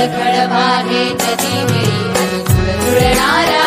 खडखड वारे नदी वेळी